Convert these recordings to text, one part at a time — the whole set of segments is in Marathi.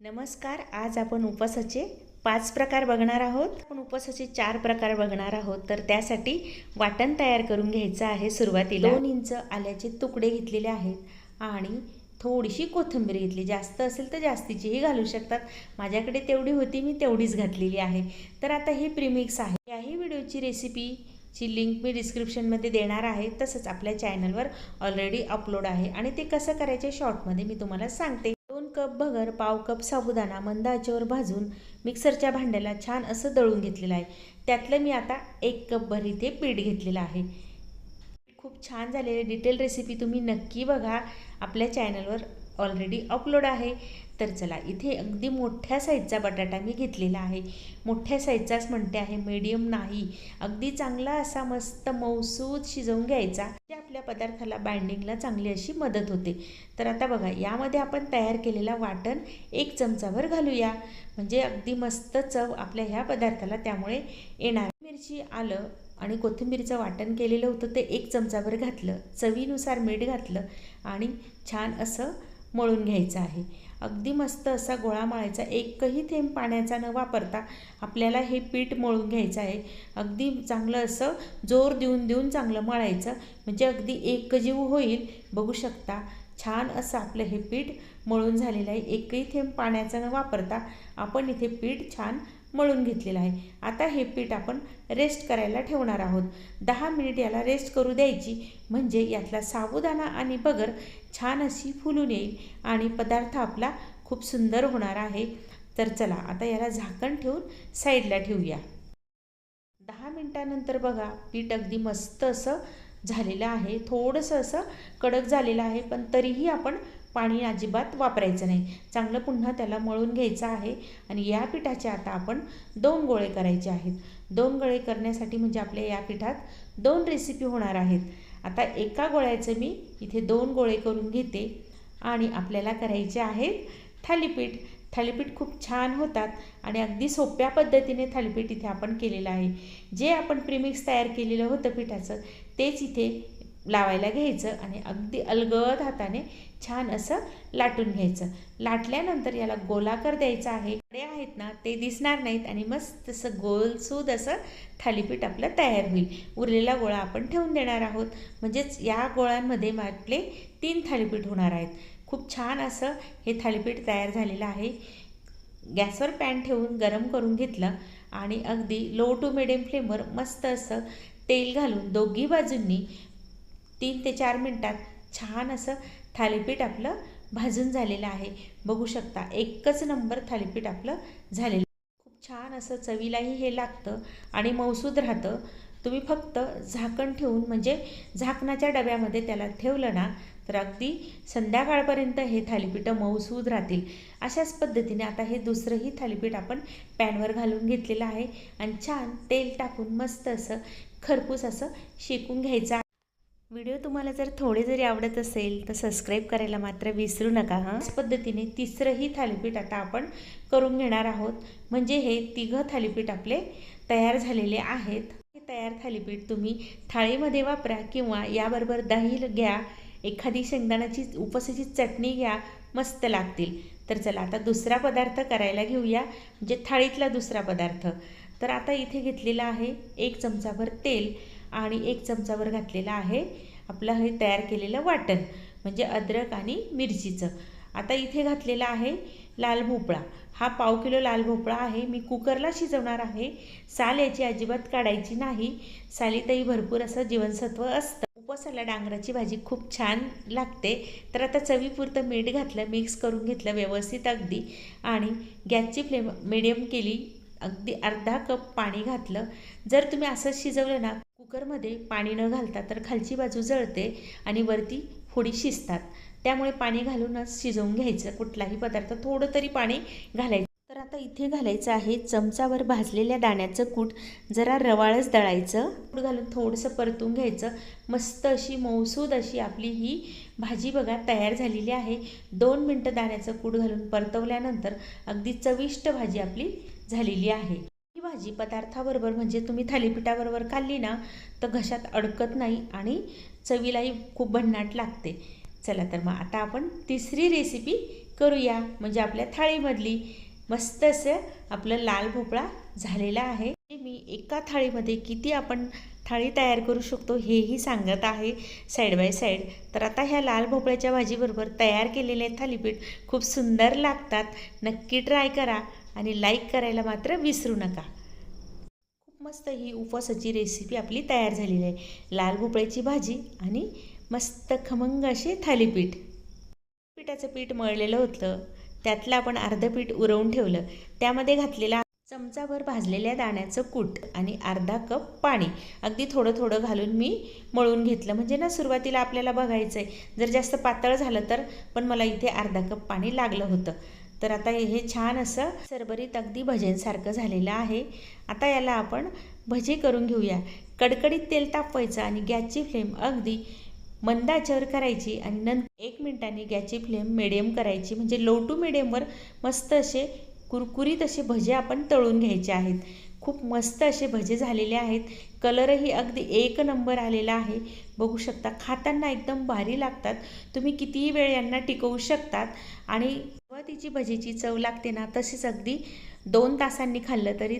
नमस्कार आज आपण उपवासाचे पाच प्रकार बघणार आहोत. आपण उपवासाचे चार प्रकार बघणार आहोत. तर त्यासाठी वाटण तयार करून घ्यायचं आहे सुरुवातीला. दोन इंच आल्याचे तुकडे घेतलेले आहेत आणि थोडीशी कोथिंबीर घेतली. जास्त असेल तर जास्तीचीही घालू शकतात. माझ्याकडे तेवढी होती मी तेवढीच घातलेली आहे. तर आता हे प्रीमिक्स आहे. याही व्हिडिओची रेसिपीची लिंक मी डिस्क्रिप्शनमध्ये देणार आहे. तसंच आपल्या चॅनलवर ऑलरेडी अपलोड आहे आणि ते कसं करायचे शॉर्टमध्ये मी तुम्हाला सांगते. कप भगर पाव कप साबुदाणा मंद आचेवर भाजून मिक्सरच्या भांड्याला छान असं दळून घेतलेलं आहे. त्यातलं मी आता एक कप भर इथे पीठ घेतलेलं आहे. खूप छान झालेली डिटेल रेसिपी तुम्ही नक्की बघा. आपल्या चॅनलवर ऑलरेडी अपलोड आहे. तर चला इथे अगदी मोठ्या साईजचा बटाटा मी घेतलेला आहे. मोठ्या साईजचाच म्हणते आहे मीडियम नाही. अगदी चांगला असा मस्त मौसूद शिजवून घ्यायचा. ते आपल्या पदार्थाला बाइंडिंगला चांगली अशी मदत होते. तर आता बघा यामध्ये आपण तयार केलेला वाटण एक चमचाभर घालूया. म्हणजे अगदी मस्त चव आपल्या ह्या पदार्थाला त्यामुळे येणार. मिरची आलं आणि कोथिंबीरचं वाटण केलेलं होतं ते एक चमचाभर घातलं. चवीनुसार मीठ घातलं आणि छान असं मळून घ्यायचं आहे. अगदी मस्त असा गोळा मळायचा. एकही थेंब पाण्याचा न वापरता आपल्याला हे पीठ मळून घ्यायचं आहे. अगदी चांगलं असं जोर देऊन देऊन चांगलं मळायचं. म्हणजे अगदी एकजीव होईल. बघू शकता छान असं आपलं हे पीठ मळून झालेलं आहे. एकही थेंब पाण्याचा न वापरता आपण इथे पीठ छान मळून घेतलेलं आहे. आता हे पीठ आपण रेस्ट करायला ठेवणार आहोत. दहा मिनिट याला रेस्ट करू द्यायची. म्हणजे यातला साबुदाणा आणि बगर छान अशी फुलून येईल आणि पदार्थ आपला खूप सुंदर होणार आहे. तर चला आता याला झाकण ठेवून साईडला ठेवूया. दहा मिनटानंतर बघा पीठ अगदी मस्त असं झालेलं आहे. थोडंसं असं कडक झालेलं आहे पण तरीही आपण पाणी अजिबात वापरायचं नाही. चांगलं पुन्हा त्याला मळून घ्यायचं आहे आणि या पिठाचे आता आपण दोन गोळे करायचे आहेत. दोन गोळे करण्यासाठी म्हणजे आपल्या या पिठात दोन रेसिपी होणार आहेत. आता एका गोळ्याचं मी इथे दोन गोळे करून घेते आणि आपल्याला करायचे आहेत थालीपीठ. थालीपीठ खूप छान होतात आणि अगदी सोप्या पद्धतीने थालीपीठ इथे आपण केलेलं आहे. जे आपण प्रीमिक्स तयार केलेलं होतं पिठाचं तेच इथे लावायला घ्यायचं आणि अगदी अलगद हाताने छान असं लाटून घ्यायचं. लाटल्यानंतर याला गोलाकार द्यायचा आहे. कडे आहेत ना ते दिसणार नाहीत आणि मस्त असं गोलसूद असं थालीपीठ आपलं तयार होईल. उरलेला गोळा आपण ठेवून देणार आहोत. म्हणजेच या गोळ्यांमध्ये आपले तीन थालीपीठ होणार आहेत. खूप छान असं हे थालीपीठ तयार झालेलं आहे. गॅसवर पॅन ठेवून गरम करून घेतलं आणि अगदी लो टू मिडियम फ्लेमवर मस्त असं तेल घालून दोघी बाजूंनी तीन ते चार मिनटात छान असं थालीपीठ आपलं भाजून झालेलं आहे. बघू शकता एकच नंबर थालीपीठ आपलं झालेलं खूप छान असं चवीलाही हे लागतं आणि मौसूद राहतं. तुम्ही फक्त झाकण ठेवून म्हणजे झाकणाच्या डब्यामध्ये त्याला ठेवलं ना तर अगदी संध्याकाळपर्यंत हे थालीपीठं मऊसूद राहतील. अशाच पद्धतीने आता हे दुसरंही थालीपीठ आपण पॅनवर घालून घेतलेलं आहे आणि छान तेल टाकून मस्त असं खरपूस असं शेकून घ्यायचं व्हिडिओ तुम्हाला जर थोडे जरी आवडत असेल तर सबस्क्राईब करायला मात्र विसरू नका हां? त्याच पद्धतीने तिसरंही थालीपीठ आता आपण करून घेणार आहोत. म्हणजे हे तिघं थालीपीठ आपले तयार झालेले आहेत. हे तयार थालीपीठ तुम्ही थाळीमध्ये वापरा किंवा याबरोबर दही घ्या एखादी शेंगदाण्याची उपसाची चटणी घ्या मस्त लागतील. तर चला आता दुसरा पदार्थ करायला घेऊया म्हणजे थाळीतला दुसरा पदार्थ. तर आता इथे घेतलेला आहे एक चमचाभर तेल. आणि एक चमचावर घातलेलं आहे आपलं हे तयार केलेलं वाटण म्हणजे अद्रक आणि मिरचीचं. आता इथे घातलेला आहे लाल भोपळा. हा पाव किलो लाल भोपळा आहे मी कुकरला शिजवणार आहे. साल याची अजिबात काढायची नाही. सालीतही भरपूर असं जीवनसत्व असतं. उपवासाला डांगराची भाजी खूप छान लागते. तर आता चवीपुरतं मीठ घातलं मिक्स करून घेतलं व्यवस्थित अगदी. आणि गॅसची फ्लेम मिडियम केली अगदी अर्धा कप पाणी घातलं. जर तुम्ही असंच शिजवलं ना कुकरमध्ये पाणी न घालता तर खालची बाजू जळते आणि वरती फोडी शिजतात. त्यामुळे पाणी घालूनच शिजवून घ्यायचं. कुठलाही पदार्थ थोडं तरी पाणी घालायचं. तर आता इथे घालायचं आहे चमचावर भाजलेल्या दाण्याचं कूट. जरा रवाळच दळायचं. कूट घालून थोडंसं परतून घ्यायचं. मस्त अशी मौसूद अशी आपली ही भाजी बघा तयार झालेली आहे. दोन मिनटं दाण्याचं कूट घालून परतवल्यानंतर अगदी चविष्ट भाजी आपली झालेली आहे. भाजी पदार्थाबरोबर म्हणजे तुम्ही थालीपीठाबरोबर खाल्ली ना तर घशात अडकत नाही आणि चवीलाही खूप भन्नाट लागते. चला तर मग आता आपण तिसरी रेसिपी करूया. म्हणजे आपल्या थाळीमधली मस्त असं आपलं लाल भोपळा झालेला आहे. मी एका थाळीमध्ये किती आपण थाळी तयार करू शकतो हेही सांगत आहे साईड बाय साईड तर आता ह्या लाल भोपळ्याच्या भाजीबरोबर तयार केलेले थालीपीठ खूप सुंदर लागतात. नक्की ट्राय करा आणि लाईक करायला मात्र विसरू नका. मस्त ही उपवासाची रेसिपी आपली तयार झालेली आहे. लाल भोपळ्याची भाजी आणि मस्त खमंग असे थालीपीठ. पिठाचं पीठ मळलेलं होतं. त्यातलं आपण अर्धं पीठ उरवून ठेवलं. त्यामध्ये घातलेला चमचाभर भाजलेल्या दाण्याचं कूट आणि अर्धा कप पाणी. अगदी थोडं थोडं घालून मी मळून घेतलं. म्हणजे ना सुरुवातीला आपल्याला बघायचं आहे जर जास्त पातळ झालं तर पण मला इथे अर्धा कप पाणी लागलं होतं. तर आता हे छान असं सरबरीत अगदी भजेंसारखं झालेलं आहे. आता याला आपण भजे करून घेऊया. कडकडीत तेल तापवायचं आणि गॅसची फ्लेम अगदी मंद आचेवर करायची आणि नंतर एक मिनिटाने गॅसची फ्लेम मिडियम करायची. म्हणजे लो टू मिडियमवर मस्त असे कुरकुरीत असे भजे आपण तळून घ्यायचे आहेत. खूप मस्त असे भजे झालेले आहेत. कलरही अगदी एक नंबर आलेला आहे. बघू शकता खाताना एकदम भारी लागतात. तुम्ही कितीही वेळ यांना टिकवू शकतात. आणि सुरुवातीची भजीची चव लागते ना तशीच अगदी दोन तासांनी खाल्लं तरी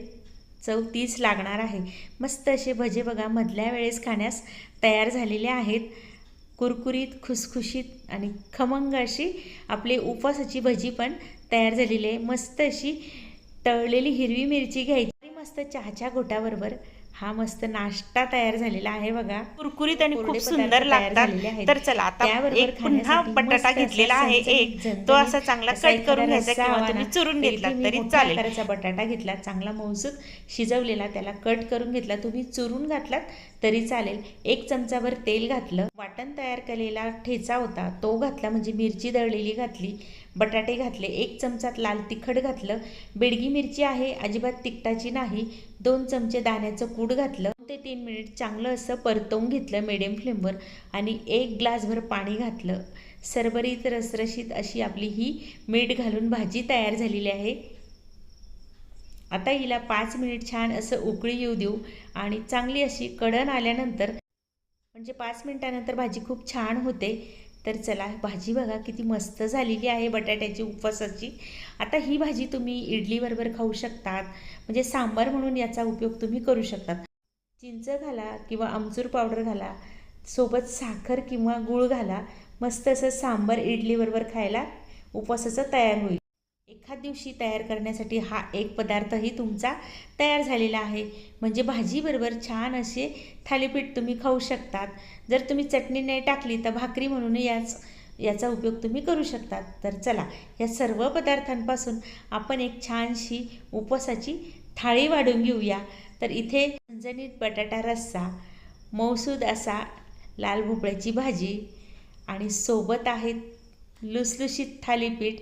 चव तीच लागणार आहे. मस्त असे भजे बघा मधल्या वेळेस खाण्यास तयार झालेले आहेत. कुरकुरीत खुसखुशीत आणि खमंग अशी आपली उपवासाची भजी पण तयार झालेली आहे. मस्त अशी तळलेली हिरवी मिरची घ्यायची. मस्त चहाच्या घोटाबरोबर हा मस्त नाश्ता तयार झालेला आहे बघा. कुरकुरीत आणि खूप सुंदर लागतात. तर चला आता एक पुन्हा बटाटा घेतलेला आहे. एक तो असा चांगला कट करून घ्यायचा किंवा तुम्ही चुरून घेतला तरी चालेल. बटाटा घेतला चांगला मौसूद शिजवलेला त्याला कट करून घेतला. तुम्ही चुरून घातलात तरी चालेल. एक चमचाभर तेल घातलं. वाटण तयार केलेला ठेचा होता तो घातला. म्हणजे मिरची दळलेली घातली. बटाटे घातले एक चमचात लाल तिखट घातलं बेडगी मिरची आहे अजिबात तिखटाची नाही दोन चमचे दाण्याचं कूट घातलं ते तीन मिनिट चांगलं असं परतवून घेतलं मिडियम फ्लेमवर आणि एक ग्लासभर पाणी घातलं. सरबरीत रसरशीत अशी आपली ही मीठ घालून भाजी तयार झालेली आहे. आता हिला पाच मिनिट छान असं उकळी येऊ देऊ आणि चांगली अशी कडण आल्यानंतर म्हणजे पाच मिनिटानंतर भाजी खूप छान होते. तर चला भाजी बघा किती मस्त झालेली आहे बटाट्याची उपवासाची. आता ही भाजी तुम्ही इडलीबरोबर खाऊ शकतात. म्हणजे सांबार म्हणून याचा उपयोग तुम्ही करू शकतात. चिंच घाला किंवा आमचूर पावडर घाला सोबत साखर किंवा गूळ घाला मस्त असं सांबार इडलीबरोबर खायला उपवासाचं तयार होईल. एखाद दिवशी तयार करण्यासाठी हा एक पदार्थही तुमचा तयार झालेला आहे. म्हणजे भाजीबरोबर छान असे थालीपीठ तुम्ही खाऊ शकतात. जर तुम्ही चटणी नाही टाकली तर भाकरी म्हणून याच याचा उपयोग तुम्ही करू शकतात. तर चला या सर्व पदार्थांपासून आपण एक छानशी उपवासाची थाळी वाढून घेऊया. तर इथे झणझणीत बटाटा रस्सा मौसूद असा लाल भोपळ्याची भाजी आणि सोबत आहेत लुसलुशीत थालीपीठ.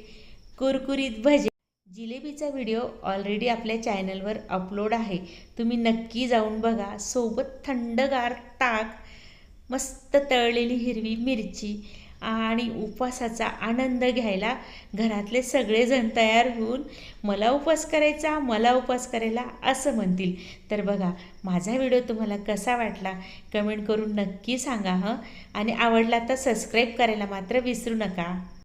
कुरकुरीत भजे. जिलेबीचा व्हिडिओ ऑलरेडी आपल्या चॅनलवर अपलोड आहे. तुम्ही नक्की जाऊन बघा. सोबत थंडगार ताक मस्त तळलेली हिरवी मिरची आणि उपवासाचा आनंद घ्यायला घरातले सगळेजण तयार होऊन मला उपवास करायचा मला उपवास करायला असं म्हणतील. तर बघा माझा व्हिडिओ तुम्हाला कसा वाटला? कमेंट करून नक्की सांगा हं? आणि आवडला तर सबस्क्राईब करायला मात्र विसरू नका.